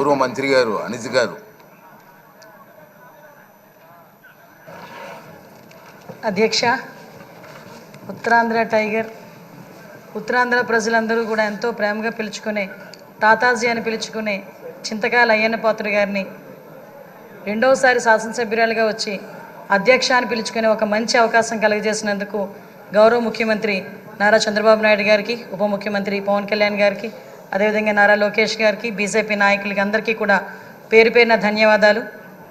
గౌరవ మంత్రి గారు అనిత్ గారు. అధ్యక్ష ఉత్తరాంధ్ర టైగర్ ఉత్తరాంధ్ర ప్రజలందరూ కూడా ఎంతో ప్రేమగా పిలుచుకునే తాతాజీ అని పిలుచుకునే చింతకాయల అయ్యన్న పాత్రుడు గారిని రెండవసారి శాసనసభ్యురాలుగా వచ్చి అధ్యక్ష అని పిలుచుకునే ఒక మంచి అవకాశం కలుగజేసినందుకు గౌరవ ముఖ్యమంత్రి నారా చంద్రబాబు నాయుడు గారికి ఉప ముఖ్యమంత్రి పవన్ కళ్యాణ్ గారికి అదేవిధంగా నారా లోకేష్ గారికి బీజేపీ నాయకులకి అందరికీ కూడా పేరు పేరిన ధన్యవాదాలు.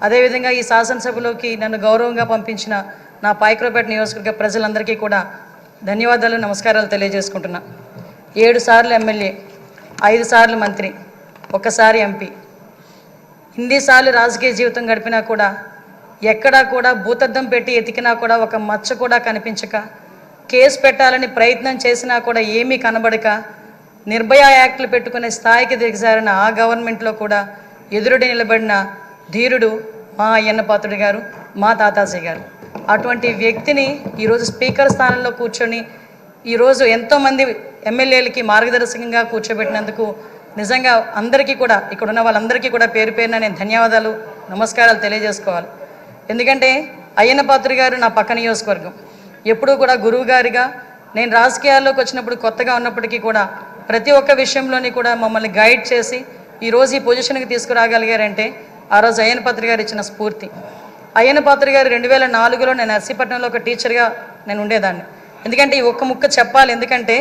అదేవిధంగా ఈ శాసనసభలోకి నన్ను గౌరవంగా పంపించిన నా పాయక్రోపేట నియోజకవర్గ ప్రజలందరికీ కూడా ధన్యవాదాలు నమస్కారాలు తెలియజేసుకుంటున్నా. ఏడు సార్లు ఎమ్మెల్యే ఐదు సార్లు మంత్రి ఒకసారి ఎంపీ. ఇన్నిసార్లు రాజకీయ జీవితం గడిపినా కూడా ఎక్కడా కూడా భూతద్దం పెట్టి ఎతికినా కూడా ఒక మచ్చ కూడా కనిపించక కేసు పెట్టాలని ప్రయత్నం చేసినా కూడా ఏమీ కనబడక నిర్భయ యాక్ట్లు పెట్టుకునే స్థాయికి దిగజారిన ఆ గవర్నమెంట్లో కూడా ఎదురుడి నిలబడిన ధీరుడు మా అయ్యన్న పాత్రుడు గారు మా తాతాజీ గారు. అటువంటి వ్యక్తిని ఈరోజు స్పీకర్ స్థానంలో కూర్చొని ఈరోజు ఎంతోమంది ఎమ్మెల్యేలకి మార్గదర్శకంగా కూర్చోబెట్టినందుకు నిజంగా అందరికీ కూడా ఇక్కడ ఉన్న వాళ్ళందరికీ కూడా పేరు పేరున నేను ధన్యవాదాలు నమస్కారాలు తెలియజేసుకోవాలి. ఎందుకంటే అయ్యన్న పాత్ర గారు నా పక్క నియోజకవర్గం. ఎప్పుడూ కూడా గురువు గారిగా నేను రాజకీయాల్లోకి వచ్చినప్పుడు కొత్తగా ఉన్నప్పటికీ కూడా ప్రతి ఒక్క విషయంలోని కూడా మమ్మల్ని గైడ్ చేసి ఈరోజు ఈ పొజిషన్కి తీసుకురాగలిగారంటే ఆ రోజు అయ్యన పాత్ర గారు ఇచ్చిన స్ఫూర్తి. అయ్యన పాత్ర గారు రెండు వేల నాలుగులో నేను నర్సీపట్నంలో ఒక టీచర్గా నేను ఉండేదాన్ని. ఎందుకంటే ఈ ఒక్క ముక్క చెప్పాలి. ఎందుకంటే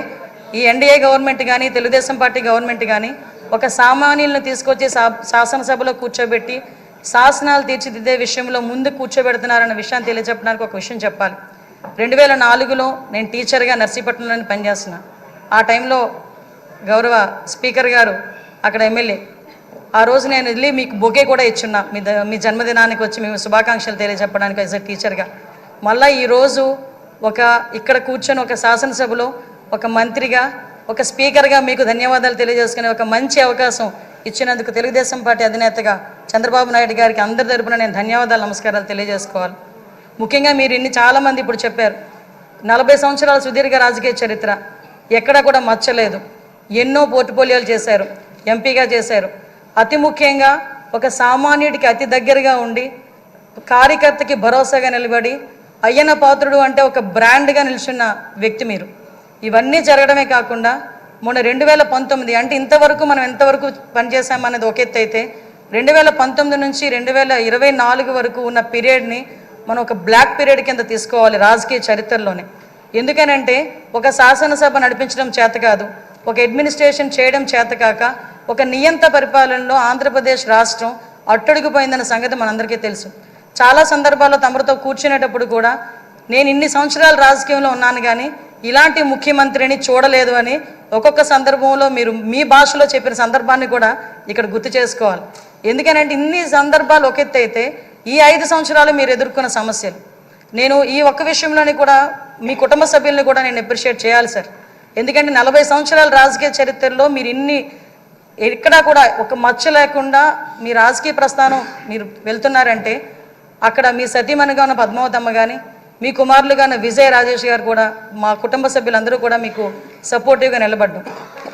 ఈ ఎన్డీఏ గవర్నమెంట్ కానీ తెలుగుదేశం పార్టీ గవర్నమెంట్ కానీ ఒక సామాన్యులను తీసుకొచ్చి శా శాసనసభలో కూర్చోబెట్టి శాసనాలు తీర్చిదిద్దే విషయంలో ముందు కూర్చోబెడుతున్నారన్న విషయాన్ని తెలియజెప్పడానికి ఒక విషయం చెప్పాలి. రెండు వేల నాలుగులో నేను టీచర్గా నర్సీపట్నంలో పనిచేస్తున్నా. ఆ టైంలో గౌరవ స్పీకర్ గారు అక్కడ ఎమ్మెల్యే. ఆ రోజు నేను వెళ్ళి మీకు బొకే కూడా ఇచ్చున్నా. మీ ద- మీ జన్మదినానికి వచ్చి మేము శుభాకాంక్షలు తెలియజెప్పడానికి యాజ్ అ టీచర్గా మళ్ళీ ఈరోజు ఒక ఇక్కడ కూర్చొని ఒక శాసనసభలో ఒక మంత్రిగా ఒక స్పీకర్గా మీకు ధన్యవాదాలు తెలియజేసుకునే ఒక మంచి అవకాశం ఇచ్చినందుకు తెలుగుదేశం పార్టీ అధినేతగా చంద్రబాబు నాయుడు గారికి అందరి తరపున నేను ధన్యవాదాలు నమస్కారాలు తెలియజేసుకోవాలి. ముఖ్యంగా మీరు ఇన్ని చాలామంది ఇప్పుడు చెప్పారు. నలభై సంవత్సరాల సుదీర్ఘ రాజకీయ చరిత్ర. ఎక్కడా కూడా మచ్చలేదు. ఎన్నో పోర్టుపోలియోలు చేశారు ఎంపీగా చేశారు. అతి ముఖ్యంగా ఒక సామాన్యుడికి అతి దగ్గరగా ఉండి కార్యకర్తకి భరోసాగా నిలబడి అయ్యన పాత్రుడు అంటే ఒక బ్రాండ్గా నిల్చున్న వ్యక్తి మీరు. ఇవన్నీ జరగడమే కాకుండా మొన్న రెండు వేల పంతొమ్మిది అంటే ఇంతవరకు మనం ఎంతవరకు పనిచేసామనేది ఒక ఎత్తు అయితే రెండు వేల పంతొమ్మిది నుంచి రెండు వేల ఇరవై నాలుగు వరకు ఉన్న పీరియడ్ని మనం ఒక బ్లాక్ పీరియడ్ కింద తీసుకోవాలి రాజకీయ చరిత్రలోనే. ఎందుకనంటే ఒక శాసనసభ నడిపించడం చేత కాదు ఒక అడ్మినిస్ట్రేషన్ చేయడం చేతకాక ఒక నియంత పరిపాలనలో ఆంధ్రప్రదేశ్ రాష్ట్రం అట్టడుగుపోయిందన్న సంగతి మనందరికీ తెలుసు. చాలా సందర్భాల్లో తమరితో కూర్చునేటప్పుడు కూడా నేను ఇన్ని సంవత్సరాలు రాజకీయంలో ఉన్నాను కానీ ఇలాంటి ముఖ్యమంత్రిని చూడలేదు అని ఒక్కొక్క సందర్భంలో మీరు మీ భాషలో చెప్పిన సందర్భాన్ని కూడా ఇక్కడ గుర్తు చేసుకోవాలి. ఎందుకనంటే ఇన్ని సందర్భాలు ఒక అయితే ఈ ఐదు సంవత్సరాలు మీరు ఎదుర్కొన్న సమస్యలు. నేను ఈ ఒక్క విషయంలోని కూడా మీ కుటుంబ సభ్యుల్ని కూడా నేను అప్రిషియేట్ చేయాలి సార్. ఎందుకంటే నలభై సంవత్సరాల రాజకీయ చరిత్రలో మీరు ఇన్ని ఎక్కడా కూడా ఒక మచ్చ లేకుండా మీ రాజకీయ ప్రస్థానం మీరు వెళ్తున్నారంటే అక్కడ మీ సతీమణిగా ఉన్న పద్మావతమ్మ కానీ మీ కుమారులుగా ఉన్న విజయ్ రాజేష్ గారు కూడా మా కుటుంబ సభ్యులందరూ కూడా మీకు సపోర్టివ్గా నిలబడ్డం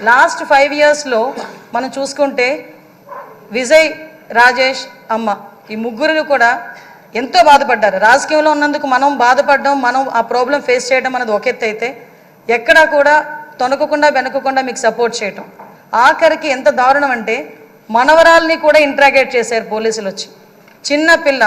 లాస్ట్ ఫైవ్ ఇయర్స్లో మనం చూసుకుంటే విజయ్ రాజేష్ అమ్మ ఈ ముగ్గురు కూడా ఎంతో బాధపడ్డారు. రాజకీయంలో ఉన్నందుకు మనం బాధపడడం మనం ఆ ప్రాబ్లం ఫేస్ చేయడం అనేది ఒక ఎత్తు అయితే ఎక్కడా కూడా తొనకకుండా వెనకకుండా మీకు సపోర్ట్ చేయటం. ఆఖరికి ఎంత దారుణం అంటే మనవరాల్ని కూడా ఇంట్రాగేట్ చేశారు పోలీసులు వచ్చి చిన్న పిల్ల.